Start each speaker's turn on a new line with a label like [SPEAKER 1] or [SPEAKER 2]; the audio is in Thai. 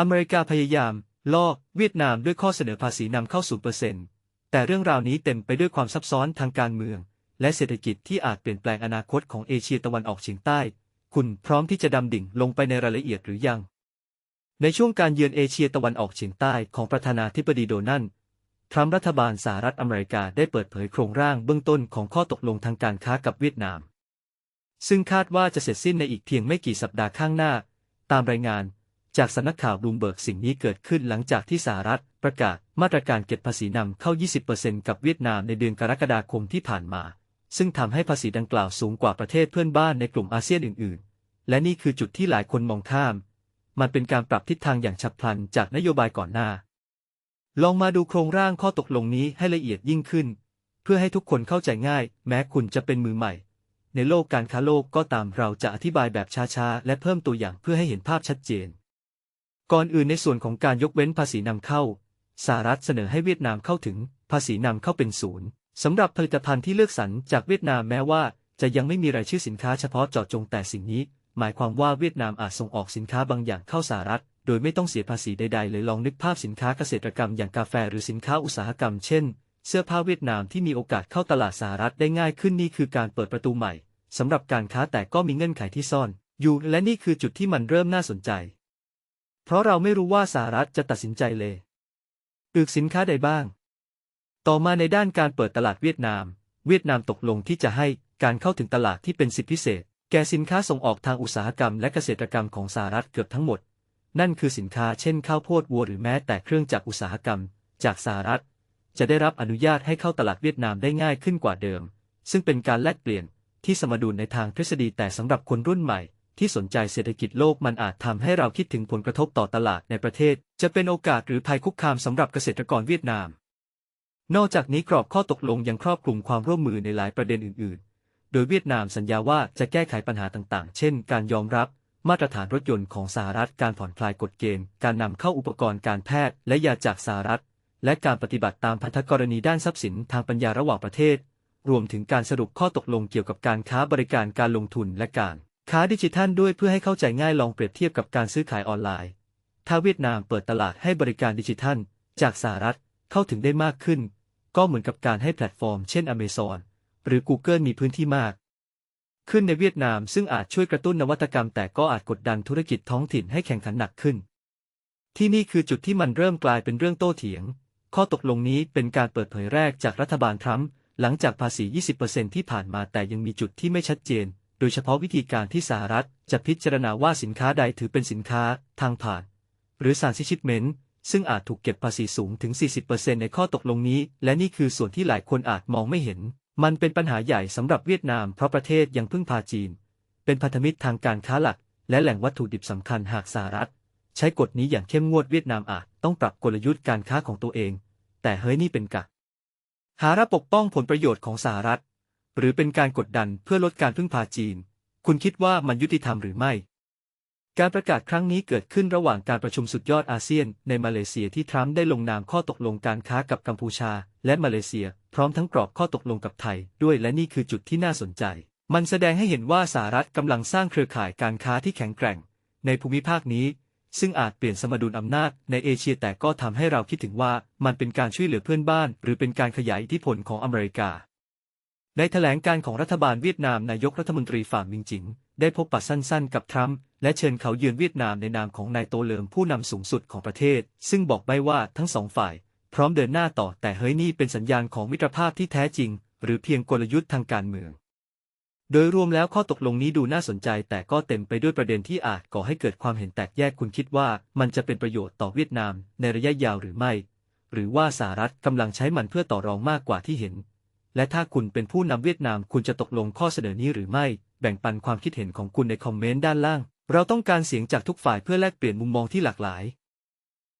[SPEAKER 1] อเมริกาพยายาม ล่อเวียดนามด้วยข้อเสนอภาษีนำเข้า0%เปอร์เซ็นต์ แต่เรื่องราวนี้เต็มไปด้วยความซับซ้อนทางการเมือง และเศรษฐกิจที่อาจเปลี่ยนแปลงอนาคตของเอเชียตะวันออกเฉียงใต้ คุณพร้อมที่จะดำดิ่งลงไปในรายละเอียดหรือยัง ในช่วงการเยือนเอเชียตะวันออกเฉียงใต้ของประธานาธิบดีโดนัลด์ทรัมป์รัฐบาลสหรัฐอเมริกาได้เปิดเผยโครงร่างเบื้องต้นของข้อตกลงทางการค้ากับเวียดนาม ซึ่งคาดว่าจะเสร็จสิ้นในอีกเพียงไม่กี่สัปดาห์ข้างหน้า ตามรายงาน จากสำนักข่าวบลูมเบิร์กสิ่งนี้เกิดขึ้นหลังจากที่สหรัฐประกาศมาตรการเก็บภาษีนำเข้า 20%กับเวียดนามในเดือนกรกฎาคมที่ผ่านมา ซึ่งทำให้ภาษีดังกล่าวสูงกว่าประเทศเพื่อนบ้านในกลุ่มอาเซียนอื่น ๆ และนี่คือจุดที่หลายคนมองข้าม มันเป็นการปรับทิศทางอย่างฉับพลันจากนโยบายก่อนหน้า ลองมาดูโครงร่างข้อตกลงนี้ให้ละเอียดยิ่งขึ้น เพื่อให้ทุกคนเข้าใจง่าย แม้คุณจะเป็นมือใหม่ ในโลกการค้าโลกก็ตามเราจะอธิบายแบบช้าๆ และเพิ่มตัวอย่างเพื่อให้เห็นภาพชัดเจน ก่อนอื่นในส่วนของการยกเว้นภาษีนำเข้า สหรัฐเสนอให้เวียดนามเข้าถึง ภาษีนำเข้าเป็นศูนย์สำหรับผลิตภัณฑ์ที่เลือกสรรจากเวียดนามแม้ว่า จะยังไม่มีรายชื่อสินค้าเฉพาะเจาะจงแต่สิ่งนี้ หมายความว่าเวียดนามอาจส่งออกสินค้าบางอย่างเข้าสหรัฐ โดยไม่ต้องเสียภาษีใดๆเลยลองนึกภาพสินค้าเกษตรกรรมอย่างกาแฟหรือสินค้าอุตสาหกรรมเช่น เสื้อผ้าเวียดนามที่มีโอกาสเข้าตลาดสหรัฐได้ง่ายขึ้นนี่คือการเปิดประตูใหม่สำหรับการค้าแต่ก็มีเงื่อนไขที่ซ่อน อยู่และนี่คือจุดที่มันเริ่มน่าสนใจ เพราะเราไม่รู้ว่าสหรัฐจะตัดสินใจเลยอึกสินค้าใดบ้าง ต่อมาในด้านการเปิดตลาดเวียดนาม เวียดนามตกลงที่จะให้การเข้าถึงตลาดที่เป็นสิทธิพิเศษ แก่สินค้าส่งออกทางอุตสาหกรรมและเกษตรกรรมของสหรัฐเกือบทั้งหมด นั่นคือสินค้าเช่นข้าวโพดวัวหรือแม้แต่เครื่องจักรอุตสาหกรรม จากสหรัฐ จะได้รับอนุญาตให้เข้าตลาดเวียดนามได้ง่ายขึ้นกว่าเดิม ซึ่งเป็นการแลกเปลี่ยนที่สมดุลในทางทฤษฎีแต่สำหรับคนรุ่นใหม่ ที่สนใจเศรษฐกิจโลกมันอาจทำให้เราคิดถึงผลกระทบต่อตลาดในประเทศ จะเป็นโอกาสหรือภัยคุกคามสำหรับเกษตรกรเวียดนาม นอกจากนี้กรอบข้อตกลงยังครอบคลุมความร่วมมือในหลายประเด็นอื่น ๆ โดยเวียดนามสัญญาว่าจะแก้ไขปัญหาต่าง ๆ เช่น การยอมรับมาตรฐานรถยนต์ของสหรัฐการผ่อนคลายกฎเกณฑ์ การนำเข้าอุปกรณ์การแพทย์และยาจากสหรัฐ และการปฏิบัติตามพันธกรณีด้านทรัพย์สินทางปัญญาระหว่างประเทศ รวมถึงการสรุปข้อตกลงเกี่ยวกับการค้าบริการการลงทุนและการ ค้าดิจิทัลด้วยเพื่อให้เข้าใจง่ายลองเปรียบเทียบกับการซื้อขายออนไลน์ ถ้าเวียดนามเปิดตลาดให้บริการดิจิทัล จากสหรัฐเข้าถึงได้มากขึ้น ก็เหมือนกับการให้แพลตฟอร์มเช่น Amazon หรือ Google มีพื้นที่มาก ขึ้นในเวียดนามซึ่งอาจช่วยกระตุ้นนวัตกรรม แต่ก็อาจกดดันธุรกิจท้องถิ่นให้แข่งขันหนักขึ้น ที่นี่คือจุดที่มันเริ่มกลายเป็นเรื่องโต้เถียง ข้อตกลงนี้เป็นการเปิดเผยแรกจากรัฐบาลทรัมป์หลังจากภาษี 20%ที่ผ่านมาแต่ยังมีจุดที่ไม่ชัดเจน โดยเฉพาะวิธีการที่สหรัฐจะพิจารณาว่าสินค้าใดถือเป็นสินค้าทางผ่าน หรือสารซิชิปเมนต์ซึ่งอาจถูกเก็บภาษีสูงถึง 40%ในข้อตกลงนี้ และนี่คือส่วนที่หลายคนอาจมองไม่เห็น มันเป็นปัญหาใหญ่สำหรับเวียดนามเพราะประเทศยังพึ่งพาจีน เป็นพันธมิตรทางการค้าหลัก และแหล่งวัตถุดิบสำคัญหากสหรัฐ ใช้กฎนี้อย่างเข้มงวดเวียดนามอาจต้องปรับกลยุทธ์การค้าของตัวเอง แต่เฮ้ยนี่เป็นกะหาระปกป้องผลประโยชน์ของสหรัฐ หรือเป็นการกดดันเพื่อลดการพึ่งพาจีน คุณคิดว่ามันยุติธรรมหรือไม่ การประกาศครั้งนี้เกิดขึ้นระหว่างการประชุมสุดยอดอาเซียน ในมาเลเซียที่ทรัมป์ได้ลงนามข้อตกลงการค้ากับกัมพูชา และมาเลเซีย พร้อมทั้งกรอบข้อตกลงกับไทย ด้วยและนี่คือจุดที่น่าสนใจ มันแสดงให้เห็นว่าสหรัฐกำลังสร้างเครือข่ายการค้าที่แข็งแกร่ง ในภูมิภาคนี้ซึ่งอาจเปลี่ยนสมดุลอำนาจในเอเชียแต่ก็ทำให้เราคิดถึงว่ามันเป็นการช่วยเหลือเพื่อนบ้าน หรือเป็นการขยายอิทธิพลของอเมริกา ในแถลงการของรัฐบาลเวียดนามนายกรัฐมนตรีฝ่ามิงจิง ได้พบปะสั้นๆ กับทรัมป์และเชิญเขาเยือนเวียดนามในนามของนายโตเลิมผู้นำสูงสุดของประเทศ ซึ่งบอกใบ้ว่าทั้งสองฝ่าย พร้อมเดินหน้าต่อแต่เฮ้ยนี่เป็นสัญญาณของมิตรภาพที่แท้จริง หรือเพียงกลยุทธ์ทางการเมือง โดยรวมแล้วข้อตกลงนี้ดูน่าสนใจ แต่ก็เต็มไปด้วยประเด็นที่อาจก่อให้เกิดความเห็นแตกแยกคุณคิดว่ามันจะเป็นประโยชน์ต่อเวียดนามในระยะยาวหรือไม่ หรือว่าสหรัฐกำลังใช้มันเพื่อต่อรองมากกว่าที่เห็น และถ้าคุณเป็นผู้นำเวียดนามคุณจะตกลงข้อเสนอนี้หรือไม่ แบ่งปันความคิดเห็นของคุณในคอมเมนต์ด้านล่าง เราต้องการเสียงจากทุกฝ่ายเพื่อแลกเปลี่ยนมุมมองที่หลากหลาย